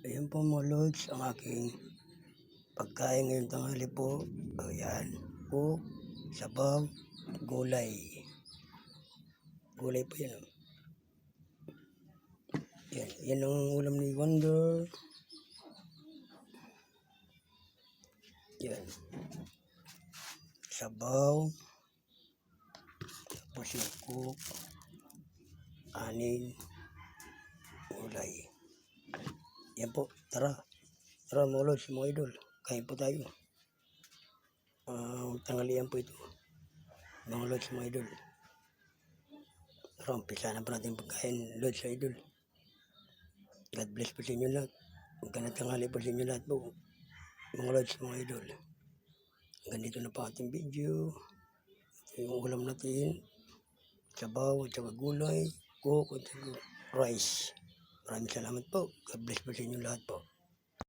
Ayun po mga lods, ang aking pagkain ngayong tanghali po. Ayan, cook, sabaw, gulay. Gulay po yan. oh. Yan, yan ang ulam ni Wonder. Yan. Sabaw. Tapos yung cook. Anin. Gulay. Yan po, tara. Tara mga lods, mga idol. Kain po tayo. Ah, tanghalian po ito. Mga lods, mga idol. Tara, umpisa na po natin pagkain, lods, idol. God bless po sa inyo lahat. Magandang tanghali po sa inyo lahat po. Mga lods, mga idol. Ganito na po ating video. Ito yung ulam natin. Sabaw, at saka gulay, cook, at saka rice. Maraming salamat po. God bless po sa inyo lahat po.